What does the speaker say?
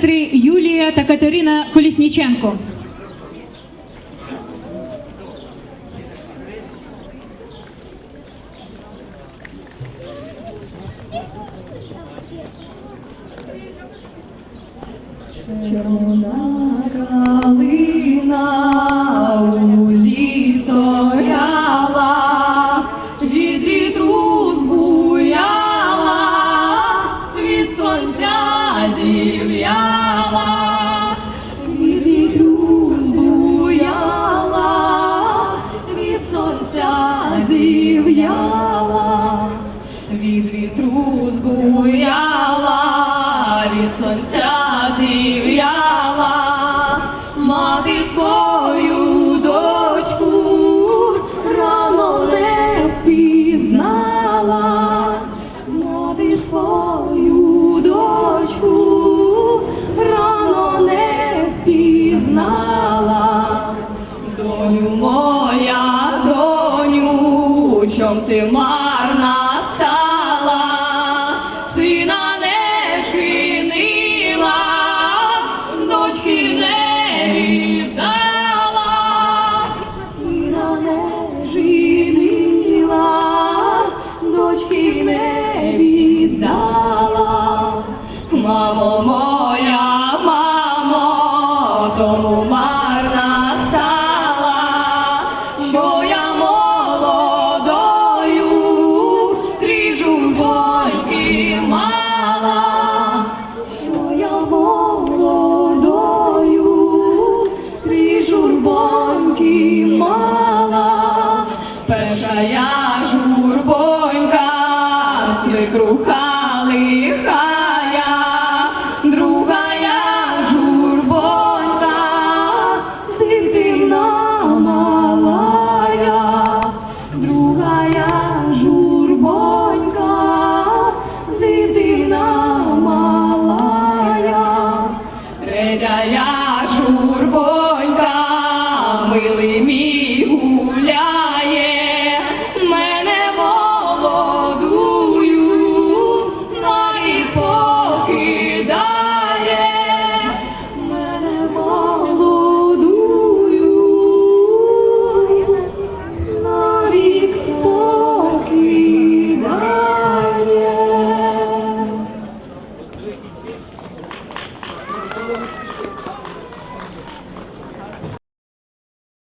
Три Юлія та Катерина Колісніченко. Червона від сонця зів'яла, від вітру збуяла, від сонця Світом ти марна стала, сина не чинила, дочки не віддала, сина не чинила, дочки не віддала, мамо моя, мамо, тому. доньки мала, що я молодою, ти журбоньки мала, перша я журбонька, свикруха лиха.